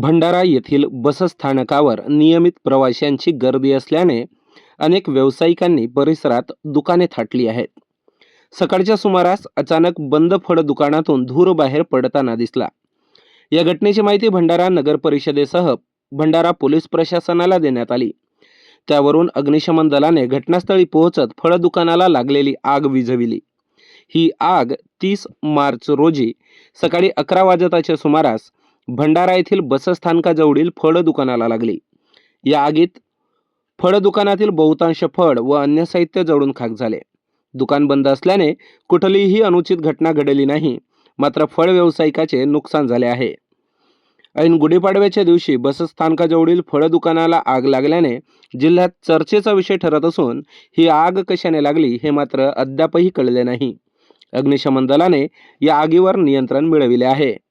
भंडारा येथील बसस्थानकावर नियमित प्रवाशांची गर्दी असल्याने अनेक व्यावसायिकांनी परिसरात दुकाने थाटली आहेत. सकाळच्या सुमारास अचानक बंद फळ दुकानातून धूर बाहेर पडताना दिसला. या घटनेची माहिती भंडारा नगर परिषदेसह भंडारा पोलीस प्रशासनाला देण्यात आली. त्यावरून अग्निशमन दलाने घटनास्थळी पोहोचत फळ दुकानाला लागलेली आग विझविली. ही आग तीस मार्च रोजी सकाळी अकरा वाजताच्या सुमारास भंडारा येथील बसस्थानकाजवळील फळ दुकानाला लागली. या आगीत फळ दुकानातील बहुतांश फळ व अन्य साहित्य जळून खाक झाले. दुकान बंद असल्याने कुठलीही अनुचित घटना घडली नाही मात्र फळ व्यावसायिकाचे नुकसान झाले आहे. ऐन गुढीपाडव्याच्या दिवशी बसस्थानकाजवळील फळ दुकानाला आग लागल्याने जिल्ह्यात चर्चेचा विषय ठरत असून ही आग कशाने लागली हे मात्र अद्यापही कळले नाही. अग्निशमन दलाने या आगीवर नियंत्रण मिळविले आहे.